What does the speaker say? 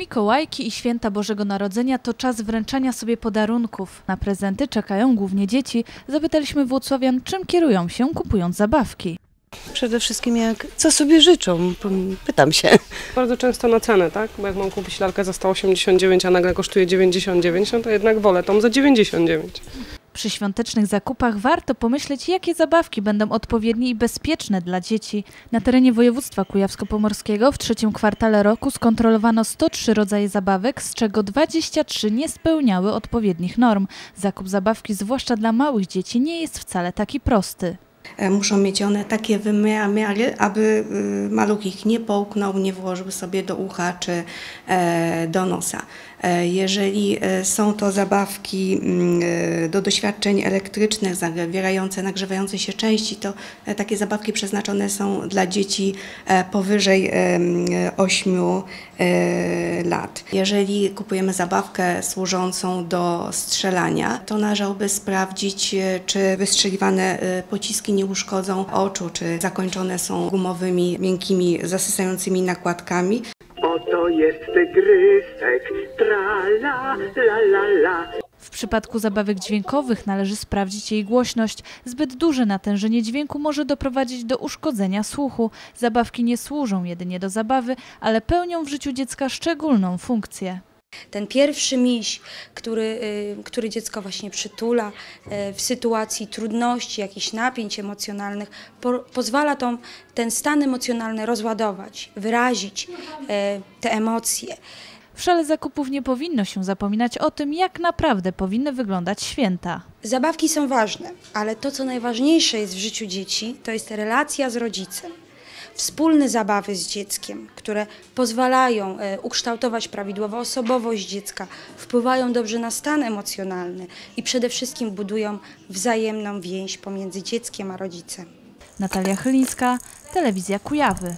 Mikołajki i święta Bożego Narodzenia to czas wręczania sobie podarunków. Na prezenty czekają głównie dzieci. Zapytaliśmy Włocławian, czym kierują się kupując zabawki. Przede wszystkim jak, co sobie życzą, pytam się. Bardzo często na cenę, tak? Bo jak mam kupić lalkę za 189, a nagle kosztuje 99, no to jednak wolę tą za 99. Przy świątecznych zakupach warto pomyśleć, jakie zabawki będą odpowiednie i bezpieczne dla dzieci. Na terenie województwa kujawsko-pomorskiego w trzecim kwartale roku skontrolowano 103 rodzaje zabawek, z czego 23 nie spełniały odpowiednich norm. Zakup zabawki, zwłaszcza dla małych dzieci, nie jest wcale taki prosty. E, Muszą mieć one takie wymiary, aby y, maluch ich nie połknął, nie włożył sobie do ucha czy e, do nosa. E, Jeżeli są to zabawki mm, do doświadczeń elektrycznych, zawierające nagrzewające się części, to takie zabawki przeznaczone są dla dzieci powyżej em, 8 e, lat. Jeżeli kupujemy zabawkę służącą do strzelania, to należałoby sprawdzić, czy wystrzeliwane pociski nie uszkodzą oczu, czy zakończone są gumowymi, miękkimi, zasysającymi nakładkami. Oto jest tygrysek, tra la la la la. W przypadku zabawek dźwiękowych należy sprawdzić jej głośność. Zbyt duże natężenie dźwięku może doprowadzić do uszkodzenia słuchu. Zabawki nie służą jedynie do zabawy, ale pełnią w życiu dziecka szczególną funkcję. Ten pierwszy miś, który, y, który dziecko właśnie przytula y, w sytuacji trudności, jakichś napięć emocjonalnych, po, pozwala tą, ten stan emocjonalny rozładować, wyrazić y, te emocje. W szale zakupów nie powinno się zapominać o tym, jak naprawdę powinny wyglądać święta. Zabawki są ważne, ale to, co najważniejsze jest w życiu dzieci, to jest relacja z rodzicem. Wspólne zabawy z dzieckiem, które pozwalają e, ukształtować prawidłową osobowość dziecka, wpływają dobrze na stan emocjonalny i przede wszystkim budują wzajemną więź pomiędzy dzieckiem a rodzicem. Natalia Chylińska, Telewizja Kujawy.